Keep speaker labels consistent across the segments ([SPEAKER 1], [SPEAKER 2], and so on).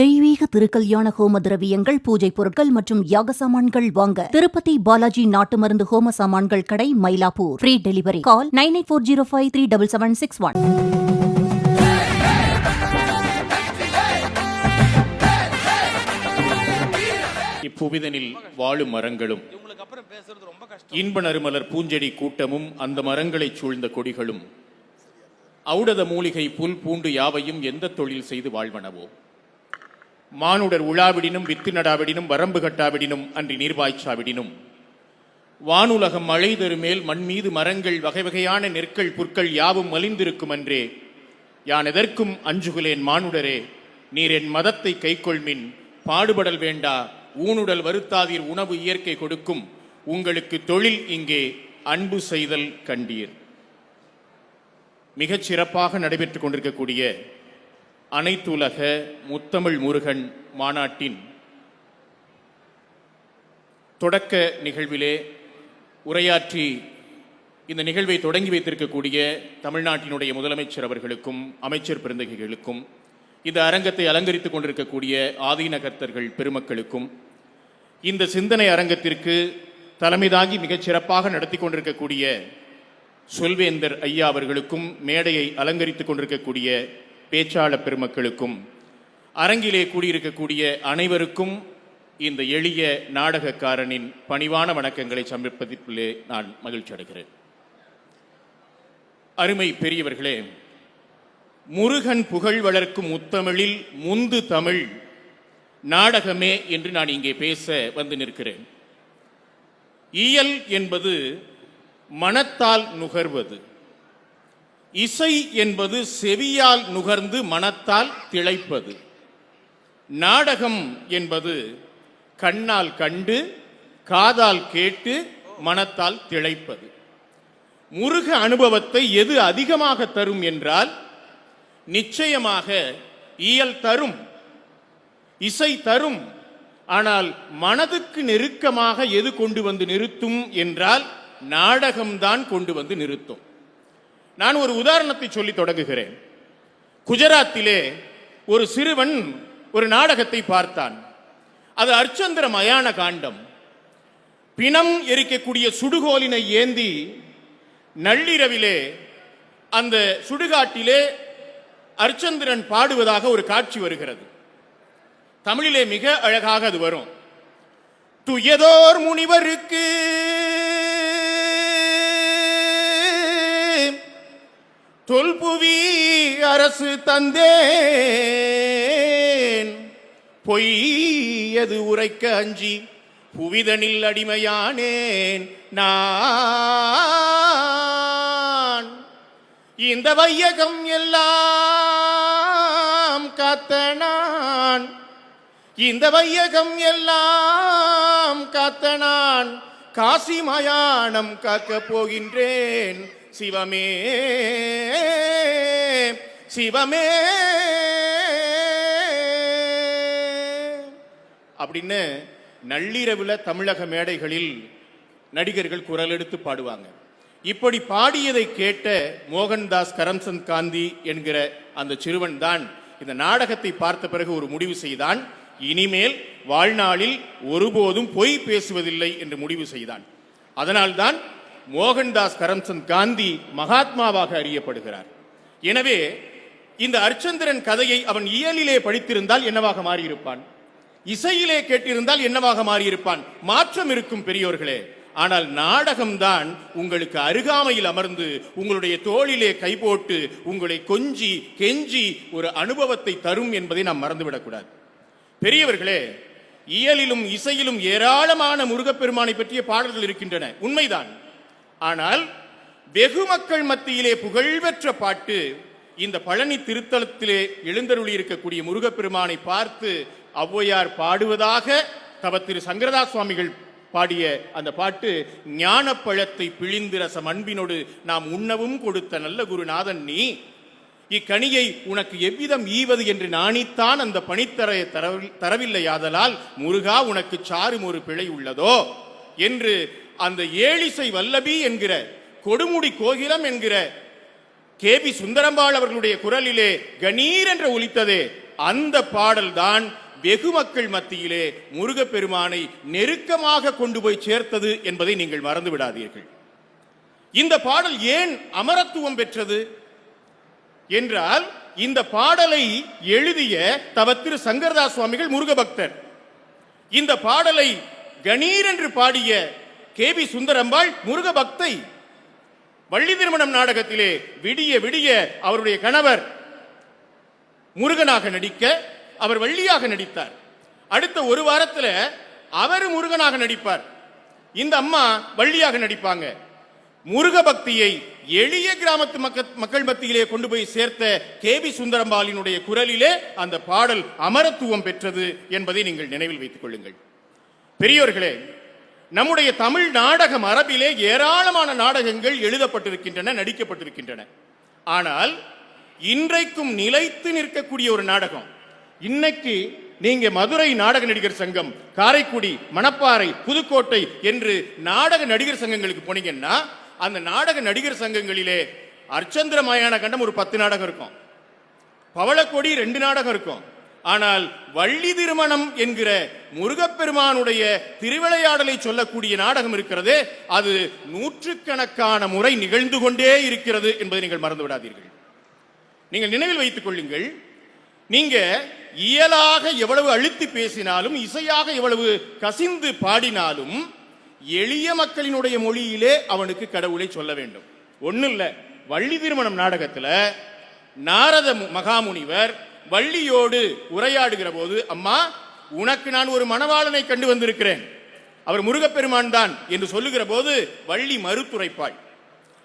[SPEAKER 1] தெய்வீக திருக்கல்யாண ஹோம திரவியங்கள் பூஜை பொருட்கள் மற்றும் யாக சாமான்கள் வாங்க. திருப்பதி பாலாஜி நாட்டு மருந்து ஹோம சாமான்கள் கடை Mylapore. Free delivery call nine eight four zero five three double seven six one
[SPEAKER 2] இப்புவிதனில் வாழும் மரங்களும் இன்ப நறுமலர் பூஞ்செடி கூட்டமும் அந்த மரங்களைச் சூழ்ந்த கொடிகளும் ஔடத மூலிகை புல் பூண்டு யாவையும் எந்த தொழில் செய்து வாழ்வனவோ? மானுடர் உழாவிடினும் வித்து நடாவிடினும் வரம்பு கட்டாவிடினும் அன்றி நீர்வாய்ச்சாவிடினும். வானுலகம் மழை தருமேல் மண் மீது மரங்கள் வகை வகையான நெற்கள் புற்கள் யாவும் மலிந்திருக்கும் அன்றே. யான் எதற்கும் அஞ்சுகுலேன் மானுடரே நீர் என் மதத்தை கைக்கொள்மின் பாடுபடல் வேண்டா ஊனுடல் வருத்தாதீர் உணவு இயற்கை கொடுக்கும். உங்களுக்கு தொழில் இங்கே அன்பு செய்தல் கண்டீர். மிகச் சிறப்பாக நடைபெற்றுக் கொண்டிருக்கக்கூடிய அனைத்துலக முத்தமிழ் முருகன் மாநாட்டின் தொடக்க நிகழ்விலே உரையாற்றி இந்த நிகழ்வை தொடங்கி வைத்திருக்கக்கூடிய தமிழ்நாட்டினுடைய முதலமைச்சர் அவர்களுக்கும் அமைச்சர் பெருந்தகைகளுக்கும் இந்த அரங்கத்தை அலங்கரித்துக் கொண்டிருக்கக்கூடிய ஆதீனகர்த்தர்கள் பெருமக்களுக்கும் இந்த சிந்தனை அரங்கத்திற்கு தலைமை தாங்கி மிகச் சிறப்பாக நடத்தி கொண்டிருக்கக்கூடிய சொல்வேந்தர் ஐயா அவர்களுக்கும் மேடையை அலங்கரித்துக் கொண்டிருக்கக்கூடிய பேச்சாளர் பெருமக்களுக்கும் அரங்கிலே கூடியிருக்கக்கூடிய அனைவருக்கும் இந்த எளிய நாடகக்காரனின் பணிவான வணக்கங்களை சமர்ப்பதிப்பிலே நான் மகிழ்ச்சி அடைகிறேன். அருமை பெரியவர்களே முருகன் புகழ் வளர்க்கும் முத்தமிழில் முந்து தமிழ் நாடகமே என்று நான் இங்கே பேச வந்து நிற்கிறேன். இயல் என்பது மனத்தால் நுகர்வது. இசை என்பது செவியால் நுகர்ந்து மனத்தால் திளைப்பது. நாடகம் என்பது கண்ணால் கண்டு காதால் கேட்டு மனத்தால் திளைப்பது. முருக அனுபவத்தை எது அதிகமாக தரும் என்றால் நிச்சயமாக இயல் தரும் இசை தரும் ஆனால் மனதுக்கு நெருக்கமாக எது கொண்டு வந்து நிறுத்தும் என்றால் நாடகம்தான் கொண்டு வந்து நிறுத்தும். நான் ஒரு உதாரணத்தை சொல்லி தொடங்குகிறேன். குஜராத்திலே ஒரு சிறுவன் ஒரு நாடகத்தை பார்த்தான். அது அர்ச்சந்திர மயான காண்டம். பிணம் எரிக்கக்கூடிய சுடுகோலினை ஏந்தி நள்ளிரவிலே அந்த சுடுகாட்டிலே அர்ச்சந்திரன் பாடுவதாக ஒரு காட்சி வருகிறது. தமிழிலே மிக அழகாக அது வரும். துயதோர் முனிவருக்கு தொல்புவி அரசு தந்தேன். பொய்யது உரைக்க அஞ்சி புவிதனில் அடிமையானேன் நான். இந்த வையகம் எல்லாம் காத்த நான். இந்த வையகம் எல்லாம் காத்த நான். காசி மயானம் காக்கப் போகின்றேன். சிவமே சிவமே. அப்படின்னு நள்ளிரவில் தமிழக மேடைகளில் நடிகர்கள் குரல் எடுத்து பாடுவாங்க. இப்படி பாடியதை கேட்ட மோகன்தாஸ் கரம்சந்த் காந்தி என்கிற அந்த சிறுவன் தான் இந்த நாடகத்தை பார்த்த பிறகு ஒரு முடிவு செய்தான். இனிமேல் வாழ்நாளில் ஒருபோதும் பொய் பேசுவதில்லை என்று முடிவு செய்தான். அதனால்தான் மோகன்தாஸ் கரம்சந்த் காந்தி மகாத்மாவாக அறியப்படுகிறார். எனவே இந்த அர்ச்சந்திரன் கதையை அவன் இயலிலே படித்திருந்தால் என்னவாக மாறியிருப்பான்? இசையிலே கேட்டிருந்தால் என்னவாக மாறியிருப்பான்? மாற்றம் இருக்கும் பெரியோர்களே ஆனால் நாடகம்தான் உங்களுக்கு அருகாமையில் அமர்ந்து உங்களுடைய தோளிலே கை போட்டு உங்களை கொஞ்சி கெஞ்சி ஒரு அனுபவத்தை தரும் என்பதை நாம் மறந்துவிடக்கூடாது. பெரியவர்களே இயலிலும் இசையிலும் ஏராளமான முருகப்பெருமானை பற்றிய பாடல்கள் இருக்கின்றன. உண்மைதான். ஆனால் வெகு மக்கள் மத்தியிலே புகழ்பெற்ற பாட்டு இந்த பழனி திருத்தலத்திலே எழுந்தருளி இருக்கக்கூடிய முருகப்பெருமானை பார்த்து ஔவையார் பாடுவதாக தவ திரு சங்கரதாஸ் சுவாமிகள் பாடிய அந்த பாட்டு ஞானப்பழத்தை பிழிந்து ரசம் அன்பினோடு நாம் உண்ணவும் கொடுத்த நல்ல குருநாதன் நீ. இக்கனியை உனக்கு எவ்விதம் ஈவது என்று நாணித்தான் அந்த பணித்தரைய தரவில்லையாதலால் முருகா உனக்கு சாரும் ஒரு பிழை உள்ளதோ? என்று அந்த ஏழிசை வல்லபி என்கிற கொடுமுடி கோகிலம் என்கிற கே பி சுந்தரம்பாள் அவர்களுடைய குரலிலே கணீர் என்று ஒலித்ததே அந்த பாடல்தான் வெகு மக்கள் மத்தியிலே முருகப்பெருமானை நெருக்கமாக கொண்டு போய் சேர்த்தது என்பதை நீங்கள் மறந்து விடாதீர்கள். இந்த பாடல் ஏன் அமரத்துவம் பெற்றது? என்றால் இந்த பாடலை எழுதிய தவத்திரு சங்கரதாஸ் சுவாமிகள் முருக பக்தர் இந்த பாடலை கணீர் என்று பாடிய கே பி சுந்தரம்பாள் முருக பக்தை வள்ளி திருமணம் நாடகத்திலே விடிய விடிய அவருடைய கணவர் முருகனாக நடிக்க அவர் வள்ளியாக நடித்தார். அடுத்த ஒரு வாரத்தில் அவர் முருகனாக நடிப்பார். இந்த அம்மா வள்ளியாக நடிப்பாங்க. முருக பக்தியை எளிய கிராமத்து மக்கள் மக்கள் மத்தியிலே கொண்டு போய் சேர்த்த கே பி சுந்தரம்பாலினுடைய குரலிலே அந்த பாடல் அமரத்துவம் பெற்றது என்பதை நீங்கள் நினைவில் வைத்துக் கொள்ளுங்கள். பெரியோர்களே நம்முடைய தமிழ் நாடக மரபிலே ஏராளமான நாடகங்கள் எழுதப்பட்டிருக்கின்றன நடிக்கப்பட்டிருக்கின்றன. ஆனால் இன்றைக்கும் நிலைத்து நிற்கக்கூடிய ஒரு நாடகம். இன்னைக்கு நீங்க மதுரை நாடக நடிகர் சங்கம் காரைக்குடி மணப்பாறை புதுக்கோட்டை என்று நாடக நடிகர் சங்கங்களுக்கு போனீங்கன்னா அந்த நாடக நடிகர் சங்கங்களிலே அர்ச்சந்திர மயான கண்டம் ஒரு பத்து நாடகம் இருக்கும். பவளக்கொடி ரெண்டு நாடகம் இருக்கும். ஆனால் வள்ளி திருமணம் என்கிற முருகப்பெருமானுடைய திருவிளையாடலை சொல்லக்கூடிய நாடகம் இருக்கிறது. அது நூற்றுக்கணக்கான முறை நிகழ்ந்து கொண்டே இருக்கிறது என்பதை நீங்கள் மறந்து விடாதீர்கள் நீங்கள் நினைவில் வைத்துக் கொள்ளுங்கள். நீங்க இயலாக எவ்வளவு அழுத்தி பேசினாலும் இசையாக எவ்வளவு கசிந்து பாடினாலும் எளிய மக்களினுடைய மொழியிலே அவனுக்கு கடவுளை சொல்ல வேண்டும். ஒண்ணு இல்லை வள்ளி திருமணம் நாடகத்தில் நாரத மகாமுனிவர் வள்ளியோடு உரையாடுகிற போது அம்மா உனக்கு நான் ஒரு மணவாளனை கண்டு வந்திருக்கிறேன். அவர் முருகப்பெருமான் தான் என்று சொல்லுகிற போது வள்ளி மறுத்துரைப்பாள்.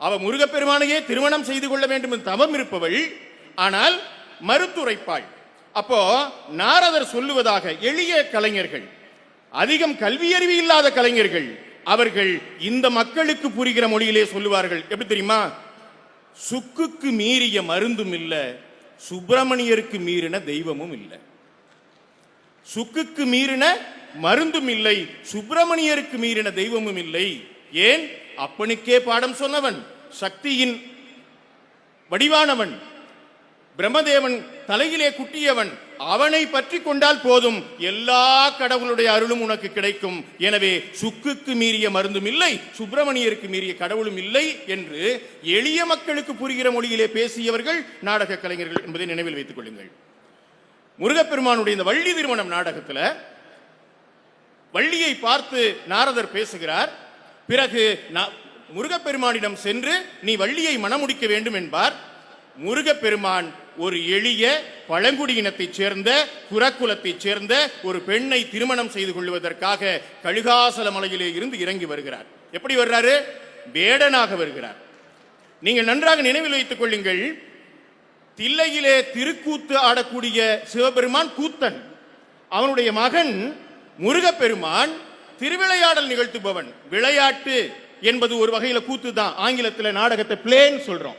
[SPEAKER 2] அவ முருகப்பெருமானையே திருமணம் செய்து கொள்ள வேண்டும் என்று தவம் இருப்பவள் ஆனால் மறுத்துரைப்பாள். அப்போ நாரதர் சொல்லுவதாக எளிய கலைஞர்கள் அதிகம் கல்வியறிவு இல்லாத கலைஞர்கள் அவர்கள் இந்த மக்களுக்கு புரிகிற மொழியிலே சொல்லுவார்கள். எப்படி தெரியுமா? சுக்குக்கு மீறிய மருந்தும் இல்லை சுப்பிரமணியருக்கு மீறின தெய்வமும் இல்லை. சுக்குக்கு மீறின மருந்தும் இல்லை. சுப்பிரமணியருக்கு மீறின தெய்வமும் இல்லை. ஏன்? அப்பனுக்கே பாடம் சொன்னவன் சக்தியின் வடிவானவன் பிரம்மதேவன் தலையிலே குட்டியவன் அவனை பற்றி கொண்டால் போதும். எல்லா கடவுளுடைய அருளும் உனக்கு கிடைக்கும். எனவே சுக்குக்கு மீறிய மருந்தும் இல்லை சுப்பிரமணியருக்கு மீறிய கடவுளும் இல்லை என்று எளிய மக்களுக்கு புரிகிற மொழியிலே பேசியவர்கள் நாடக கலைஞர்கள் என்பதை நினைவில் வைத்துக் கொள்ளுங்கள். முருகப்பெருமானுடைய இந்த வள்ளி திருமணம் நாடகத்துல வள்ளியை பார்த்து நாரதர் பேசுகிறார் பிறகு முருகப்பெருமானிடம் சென்று நீ வள்ளியை மணமுடிக்க வேண்டும் என்பார். முருகப்பெருமான் ஒரு எளிய பழங்குடியினத்தைச் சேர்ந்த குரக்குலத்தைச் சேர்ந்த ஒரு பெண்ணை திருமணம் செய்து கொள்வதற்காக கழுகாசல மலையிலே இருந்து இறங்கி வருகிறார். எப்படி வர்றாரு? வேடனாக வருகிறார். நீங்கள் நன்றாக நினைவில் வைத்துக் கொள்ளுங்கள். தில்லையிலே திருக்கூத்து ஆடக்கூடிய சிவபெருமான் கூத்தன். அவனுடைய மகன் முருகப்பெருமான் திருவிளையாடல் நிகழ்த்துபவன். விளையாட்டு என்பது ஒரு வகையில கூத்து தான் ஆங்கிலத்தில் நாடகத்தை பிளேன்னு சொல்றோம்.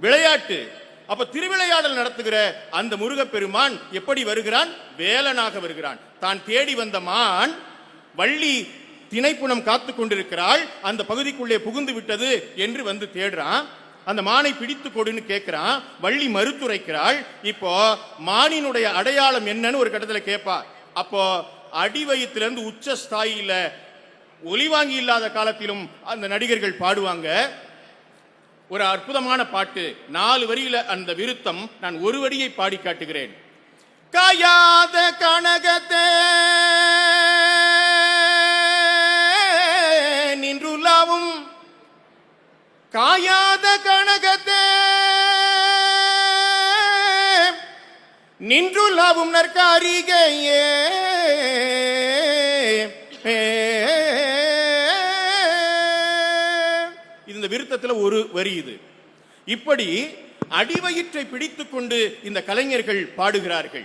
[SPEAKER 2] விளையாட்டு. அப்ப திருவிளையாடல் நடத்துகிற அந்த முருகப்பெருமான் எப்படி வருகிறான்? வேலனாக வருகிறான். தான் தேடி வந்த மான் வள்ளி திணைப்புணம் காத்து கொண்டிருக்கிறாள். அந்த பகுதிக்குள்ளே புகுந்து விட்டது என்று வந்து தேடுறான். அந்த மானை பிடித்து கொடுன்னு கேட்கிறான் வள்ளி மறுத்துரைக்கிறாள். இப்போ மானினுடைய அடையாளம் என்னன்னு ஒரு கட்டத்தில் கேட்பா அப்போ அடி வயிற்றிலிருந்து உச்ச ஸ்தாயில ஒளிவாங்கி இல்லாத காலத்திலும் அந்த நடிகர்கள் பாடுவாங்க. ஒரு அற்புதமான பாட்டு. நாலு வரியில அந்த விருத்தம் நான் ஒரு வரியை பாடி காட்டுகிறேன். காயாத கனகத்தே நின்றுலாவும் காயாத கனகத்தே நின்றுலாவும் நற்காரிகையே. இது ஒரு வரி இது. இப்படி அடிவயிற்றை பிடித்துக் கொண்டு இந்த கலைஞர்கள் பாடுகிறார்கள்.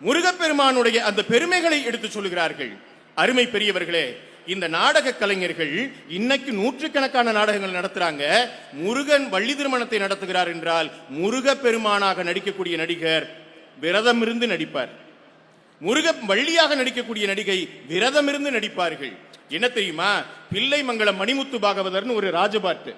[SPEAKER 2] முருகப்பெருமானுடைய அந்த பெருமைகளை எடுத்து சொல்லுகிறார்கள். அருமை பெரியவர்களே இந்த நாடக கலைஞர்கள் இன்னைக்கு நூற்றுக்கணக்கான நாடகங்கள் நடத்துறாங்க. முருகன் வள்ளி திருமணத்தை நடத்துகிறார் என்றால் முருகப்பெருமானாக நடிக்கக்கூடிய நடிகர் விரதம் இருந்து நடிப்பார். முருக வள்ளியாக நடிக்கக்கூடிய நடிகை விரதம் இருந்து நடிப்பார்கள். என்ன தெரியுமா? பிள்ளை மங்கலம் மணிமுத்து பாகவதர்னு ஒரு ராஜபாட்டு.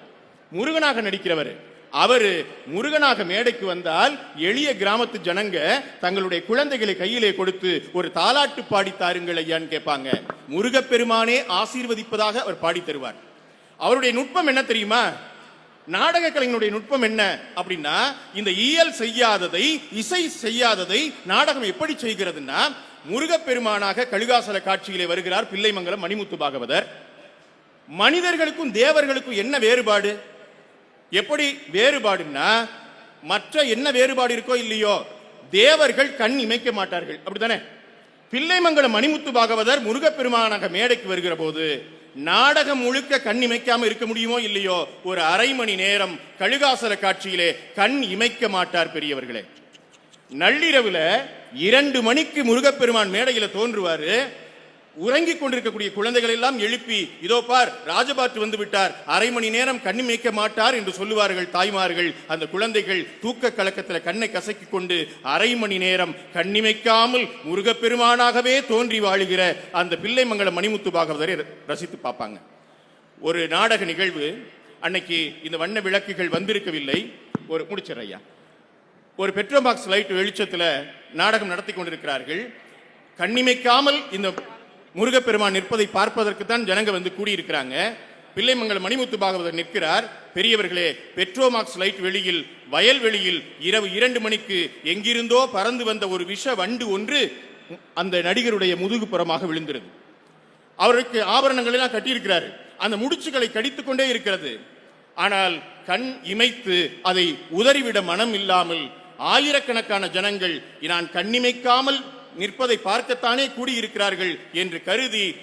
[SPEAKER 2] முருகனாக நடிக்கிறவர். அவர் முருகனாக மேடைக்கு வந்தால் எளிய கிராமத்து ஜனங்க தங்களுடைய குழந்தைகளை கையிலே கொடுத்து ஒரு தாலாட்டு பாடி தாருங்கள் ஐயான்னு கேட்பாங்க. முருகப்பெருமானே ஆசீர்வதிப்பதாக அவர் பாடி தருவார். அவருடைய நுட்பம் என்ன தெரியுமா? நாடக கலைஞனுடைய நுட்பம் என்ன அப்படின்னா இந்த இயல் செய்யாததை இசை செய்யாததை நாடகம் எப்படி செய்கிறதுன்னா முருகப்பெருமானாக கழுகாசல காட்சியிலே வருகிறார் பிள்ளைமங்கலம் மணிமுத்து பாகவதர். மனிதர்களுக்கும் தேவர்களுக்கும் என்ன வேறுபாடு? எப்படி வேறுபாடுன்னா மற்ற என்ன வேறுபாடு இருக்கோ இல்லையோ தேவர்கள் கண் இமைக்க மாட்டார்கள். அப்படித்தானே? பிள்ளைமங்கல மணிமுத்து பாகவதர் முருகப்பெருமானாக மேடைக்கு வருகிற போது நாடகம் முழுக்க கண் இமைக்காம இருக்க முடியுமோ இல்லையோ ஒரு அரை மணி நேரம் கழுகாசல காட்சியிலே கண் இமைக்க மாட்டார் பெரியவர்களே. நள்ளிரவுல இரண்டு மணிக்கு முருகப்பெருமான் மேடையில தோன்றுவாரு. உறங்கிக் கொண்டிருக்கக்கூடிய குழந்தைகள் எல்லாம் எழுப்பி இதோ பார் ராஜபாட்டு வந்து விட்டார் அரை மணி நேரம் கண்ணி மேய்க்க மாட்டார் என்று சொல்லுவார்கள் தாய்மார்கள். அந்த குழந்தைகள் தூக்க கலக்கத்தில் கண்ணை கசக்கிக் கொண்டு அரை மணி நேரம் கண்ணிமைக்காமல் முருகப்பெருமானாகவே தோன்றி வாழுகிற அந்த பிள்ளைமங்கல மணிமுத்து பாகவதரை ரசித்து பார்ப்பாங்க. ஒரு நாடக நிகழ்வு அன்னைக்கு இந்த வண்ண விளக்குகள் வந்திருக்கவில்லை. ஒரு முடிச்சிடுறேன் ஐயா. ஒரு பெட்ரோபாக்ஸ் லைட் வெளிச்சத்தில் நாடகம் நடத்தி கொண்டிருக்கிறார்கள். கண்ணிமைக்காமல் இந்த முருகப்பெருமான் நிற்பதை பார்ப்பதற்கு தான் ஜனங்க வந்து கூடியிருக்கிறாங்க. பிள்ளைமங்கல் மணிமுத்து பாகவதர் நிற்கிறார். பெரியவர்களே பெட்ரோமாக்ஸ் லைட் வெளியில் வயல்வெளியில் இரவு இரண்டு மணிக்கு எங்கிருந்தோ பறந்து வந்த ஒரு விஷ வண்டு ஒன்று அந்த நடிகருடைய முதுகுப்புறமாக விழுந்திருது. அவருக்கு ஆபரணங்களெல்லாம் கட்டியிருக்கிறாரு. அந்த முடிச்சுகளை கடித்துக்கொண்டே இருக்கிறது. ஆனால் கண் இமைத்து அதை உதறிவிட மனம் இல்லாமல் ஆயிரக்கணக்கான ஜனங்கள் நான் கண்ணிமைக்காமல் நிற்பதை பார்க்கத்தானே கூடியிருக்கிறார்கள் என்று கருதி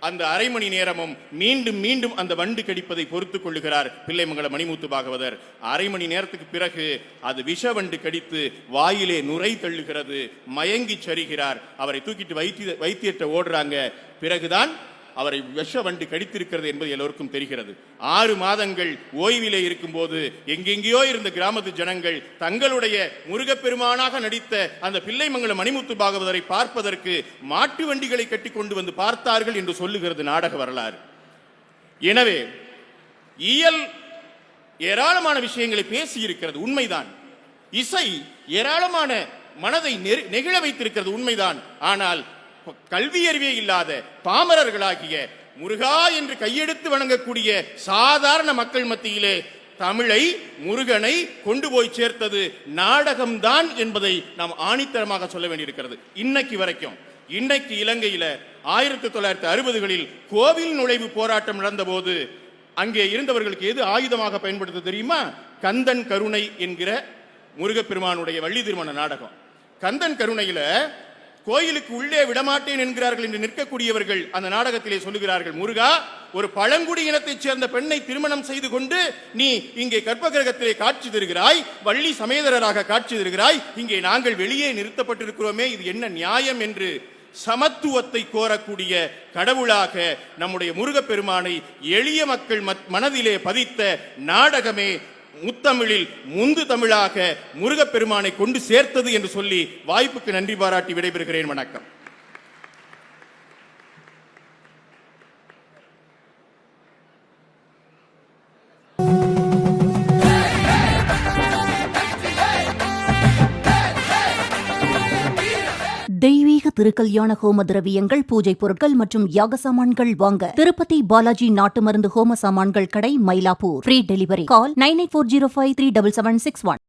[SPEAKER 2] அந்த அரை மணி நேரமும் மீண்டும் மீண்டும் அந்த வண்டு கடிப்பதை பொறுத்துக் கொள்ளுகிறார் பிள்ளைமங்கல மணிமுத்து பாகவதர். அரை மணி நேரத்துக்கு பிறகு அது விஷ வண்டு கடித்து வாயிலே நுரை தள்ளுகிறது மயங்கி சரிகிறார். அவரை தூக்கிட்டு வைத்திய வைத்தியத்தை ஓடுறாங்க. பிறகுதான் அவரை விஷ வண்டு கடித்திருக்கிறது என்பது எல்லோருக்கும் தெரிகிறது. ஆறு மாதங்கள் ஓய்விலே இருக்கும்போது எங்கெங்கேயோ இருந்த கிராமத்து ஜனங்கள் தங்களுடைய முருகப்பெருமானாக நடித்த அந்த பிள்ளைமங்கலம் மணிமுத்து பாகவதரை பார்ப்பதற்கு மாட்டு வண்டிகளை கட்டி கொண்டு வந்து பார்த்தார்கள் என்று சொல்லுகிறது நாடக வரலாறு. எனவே இயல் ஏராளமான விஷயங்களை பேசியிருக்கிறது உண்மைதான். இசை ஏராளமான மனதை நெரு- நெகிழ வைத்திருக்கிறது உண்மைதான். ஆனால் கல்வியறிவே கல்வி அறிவே இல்லாத பாமரர்களாகிய முருகா என்று கையெடுத்து வணங்கக்கூடிய சாதாரண மக்கள் மத்தியிலே தமிழை முருகனை கொண்டு போய் சேர்த்தது நாடகம்தான் என்பதை நாம் ஆணித்தரமாக சொல்ல வேண்டியிருக்கிறது. இன்னைக்கு வரைக்கும் இன்னைக்கு இலங்கையில ஆயிரத்தி தொள்ளாயிரத்தி அறுபதுகளில் கோவில் நுழைவு போராட்டம் நடந்தபோது அங்கே இருந்தவர்களுக்கு எது ஆயுதமாக பயன்படுத்த தெரியுமா? கந்தன் கருணை என்கிற முருகப்பெருமானுடைய வள்ளி திருமண நாடகம். கந்தன் கருணையில கோயிலுக்கு உள்ளே விடமாட்டேன் என்கிறார்கள் என்று நிற்கக்கூடியவர்கள் அந்த நாடகத்திலே சொல்லுகிறார்கள் முருகா ஒரு பழங்குடி இனத்தைச் சேர்ந்த பெண்ணை திருமணம் செய்து கொண்டு நீ இங்கே கற்பகிரகத்திலே காட்சி தருகிறாய் வள்ளி சமேதரராக காட்சி தருகிறாய் இங்கே நாங்கள் வெளியே நிறுத்தப்பட்டிருக்கிறோமே இது என்ன நியாயம்? என்று சமத்துவத்தை கோரக்கூடிய கடவுளாக நம்முடைய முருகப்பெருமானை எளிய மக்கள் மத்- மனதிலே பதித்த நாடகமே முத்தமிழில் முந்து தமிழாக முருகப்பெருமானை கொண்டு சேர்த்தது என்று சொல்லி வாய்ப்புக்கு நன்றி பாராட்டி விடைபெறுகிறேன். வணக்கம்.
[SPEAKER 1] திருக்கல்யாண ஹோம திரவியங்கள் பூஜை பொருட்கள் மற்றும் யாக சாமான்கள் வாங்க. திருப்பதி பாலாஜி நாட்டு மருந்து ஹோம சாமான்கள் கடை Mylapore. Free delivery call nine eight four zero five three double seven six one